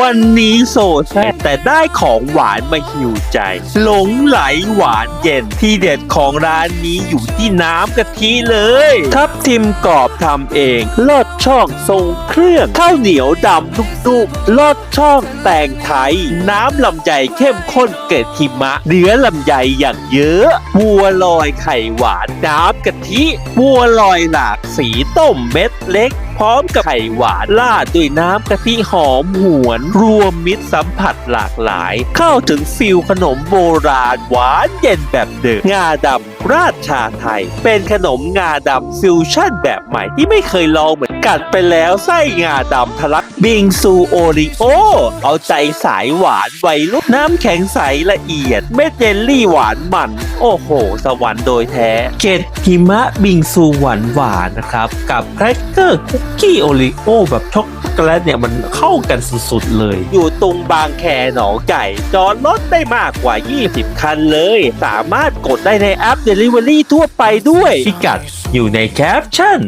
วันนี้โซแซ่บแต่ได้ของหวานมาหิวใจ หลงไหลหวานเย็นที่เด็ดของร้านนี้อยู่ที่น้ำกะทิเลย ทับทิมกรอบทำเองลอดช่องทรงเครื่องข้าวเหนียวดำนุ่มๆลอดช่องแตงไทย น้ำลำไยเข้มข้นเกล็ดหิมะ เนื้อลำไยอย่างเยอะบัวลอยไข่หวานน้ำกะทิบัวลอยหลากสีต้มเม็ดเล็ก พร้อมกับไข่หวานลาดด้วยน้ำกะทิหอมหวน รวมมิตรสัมผัสหลากหลาย เข้าถึงฟิลขนมโบราณหวานเย็นแบบเดิมงาดำราชาไทย เป็นขนมงาดำฟิวชั่นแบบใหม่ที่ไม่เคยลองเหมือน กัดไปแล้วไส้งาดำทะลักบิงซูโอริโอ เอาใจสายหวานไวยรุ่นน้ำแข็งใสละเอียด เม็ดเจลลี่หวานมัน โอ้โห สวรรค์โดยแท้เกล็ดหิมะบิงซูหวานหวานนะครับ กับแครกเกอร์คุกกี้โอริโอแบบช็อกโกแลตเนี่ยมันเข้ากันสุดๆเลย อยู่ตรงบางแคหนองไก่จอดรถได้มากกว่า 20 คันเลย สามารถกดได้ในแอป Delivery ทั่วไปด้วยพิกัดอยู่ในแคปชั่น